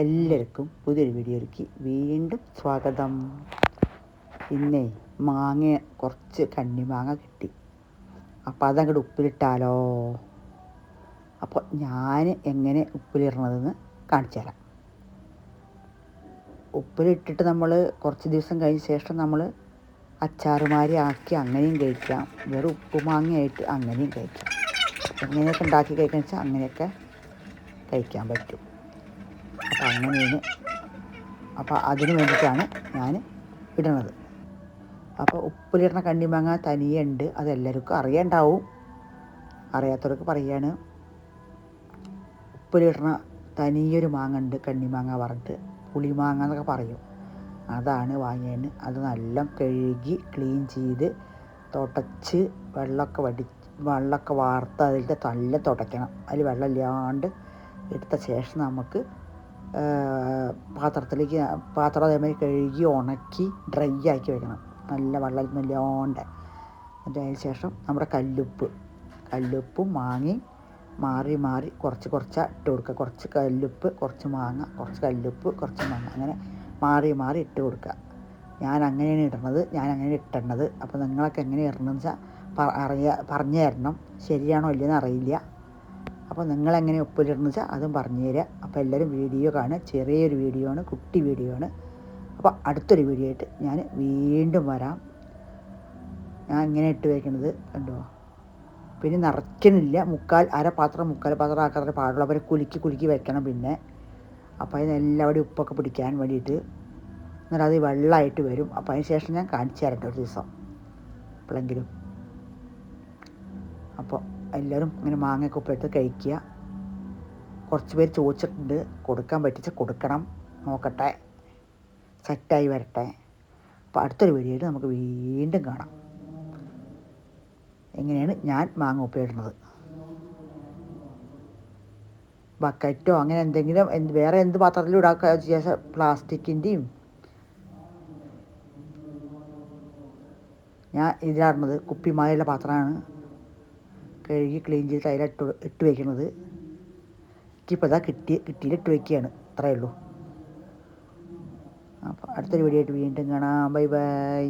എല്ലാവർക്കും പുതിയൊരു വീഡിയോയിലേക്ക് വീണ്ടും സ്വാഗതം. പിന്നെ മാങ്ങ കുറച്ച് കണ്ണിമാങ്ങ കിട്ടി. അപ്പോൾ അതങ്ങോട്ട് ഉപ്പിലിട്ടാലോ? അപ്പോൾ ഞാൻ എങ്ങനെ ഉപ്പിലിടണതെന്ന് കാണിച്ചു തരാം. ഉപ്പിലിട്ടിട്ട് നമ്മൾ കുറച്ച് ദിവസം കഴിഞ്ഞ ശേഷം നമ്മൾ അച്ചാറുമാരി ആക്കി അങ്ങനെയും കഴിക്കാം. വേറെ ഉപ്പുമാങ്ങയായിട്ട് അങ്ങനെയും കഴിക്കാം. എങ്ങനെയൊക്കെ ഉണ്ടാക്കി കഴിക്കാന്ന് വെച്ചാൽ അങ്ങനെയൊക്കെ കഴിക്കാൻ പറ്റും. അങ്ങനെയാണ്. അപ്പോൾ അതിന് വേണ്ടിയിട്ടാണ് ഞാൻ ഇടണത് അപ്പോൾ ഉപ്പിലിടുന്ന കണ്ണിമാങ്ങ തനിയെ ഉണ്ട് അതെല്ലാവർക്കും അറിയണ്ടാവും. അറിയാത്തവർക്ക് പറയാണ്. ഉപ്പിലിടുന്ന തനിയൊരു മാങ്ങ ഉണ്ട് കണ്ണിമാങ്ങ പറഞ്ഞിട്ട്. പുളിമാങ്ങ എന്നൊക്കെ പറയും. അതാണ് വാങ്ങിയത് അത് നല്ല കഴുകി ക്ലീൻ ചെയ്ത് തുടച്ച് വെള്ളമൊക്കെ വടി വെള്ളമൊക്കെ വാർത്ത് അതിന്റെ നല്ല തുടയ്ക്കണം. അതിൽ വെള്ളമില്ലാണ്ട് എടുത്ത ശേഷം നമുക്ക് പാത്രത്തിലേക്ക് പാത്രം അതേമാതിരി കഴുകി ഉണക്കി ഡ്രൈ ആക്കി വെക്കണം. നല്ല വെള്ളം ഇല്ലാണ്ട് എന്നിട്ട് അതിന് ശേഷം നമ്മുടെ കല്ലുപ്പ്. കല്ലുപ്പ് മാങ്ങി മാറി മാറി കുറച്ച് കുറച്ച് ഇട്ട് കൊടുക്കുക. കുറച്ച് കല്ലുപ്പ് കുറച്ച് മാങ്ങ കുറച്ച് കല്ലുപ്പ് കുറച്ച് മാങ്ങ. അങ്ങനെ മാറി മാറി ഇട്ട് കൊടുക്കുക. ഞാൻ അങ്ങനെയാണ് ഇടുന്നത് ഞാൻ അങ്ങനെയാണ് ഇട്ടണത് അപ്പോൾ നിങ്ങളൊക്കെ എങ്ങനെ ഇടണമെന്ന് വെച്ചാൽ അറിയ പറഞ്ഞു തരണം. ശരിയാണോ ഇല്ലയെന്ന് അറിയില്ല. അപ്പോൾ നിങ്ങളെങ്ങനെ ഉപ്പിലിടണമെന്ന് വെച്ചാൽ അതും പറഞ്ഞു തരിക അപ്പോൾ എല്ലാവരും വീഡിയോ കാണുക. ചെറിയൊരു വീഡിയോ ആണ് കുട്ടി വീഡിയോ ആണ്. അപ്പോൾ അടുത്തൊരു വീഡിയോ ആയിട്ട് ഞാൻ വീണ്ടും വരാം. ഞാൻ ഇങ്ങനെ ഇട്ട് വയ്ക്കുന്നത് കണ്ടോ? പിന്നെ നിറയ്ക്കണില്ല. മുക്കാൽ അര പാത്രം മുക്കാൽ പാത്രം ആക്കാതെ പാടുള്ളൂ. അവരെ കുലുക്കി കുലുക്കി വെക്കണം പിന്നെ. അപ്പോൾ അതിന് എല്ലാവരുടെയും ഉപ്പൊക്കെ പിടിക്കാൻ വേണ്ടിയിട്ട് എന്നിട്ട് അത് വെള്ളമായിട്ട് വരും. അപ്പോൾ അതിന് ശേഷം ഞാൻ കാണിച്ചു തരട്ടെ ഒരു ദിവസം. എപ്പോഴെങ്കിലും. അപ്പോൾ എല്ലാവരും ഇങ്ങനെ മാങ്ങയൊക്കെ ഉപ്പെടുത്ത് കഴിക്കുക. കുറച്ച് പേര് ചോദിച്ചിട്ടുണ്ട് കൊടുക്കാൻ പറ്റിച്ച് കൊടുക്കണം. നോക്കട്ടെ. സെറ്റായി വരട്ടെ. അപ്പോൾ അടുത്തൊരു വീഡിയോയിൽ നമുക്ക് വീണ്ടും കാണാം. എങ്ങനെയാണ് ഞാൻ മാങ്ങ ഉപ്പിടുന്നത്? ബക്കറ്റോ അങ്ങനെ എന്തെങ്കിലും എന്ത് വേറെ എന്ത് പാത്രത്തിലും ഇടാക്കുക ചെയ്യാൻ പ്ലാസ്റ്റിക്കിന്റെയും ഞാൻ ഇതിലാടുന്നത് കുപ്പിമായുള്ള പാത്രമാണ്. കഴുകി ക്ലീൻ ചെയ്ത് അതിലിട്ട് ഇട്ട് വയ്ക്കുന്നത് എനിക്കിപ്പോൾ അതാ കിട്ടി കിട്ടിയിലിട്ട് വയ്ക്കുകയാണ് അത്രയേ ഉള്ളൂ. അപ്പോൾ അടുത്തൊരു വീഡിയോ ആയിട്ട് വീണ്ടും കാണാം. Bye bye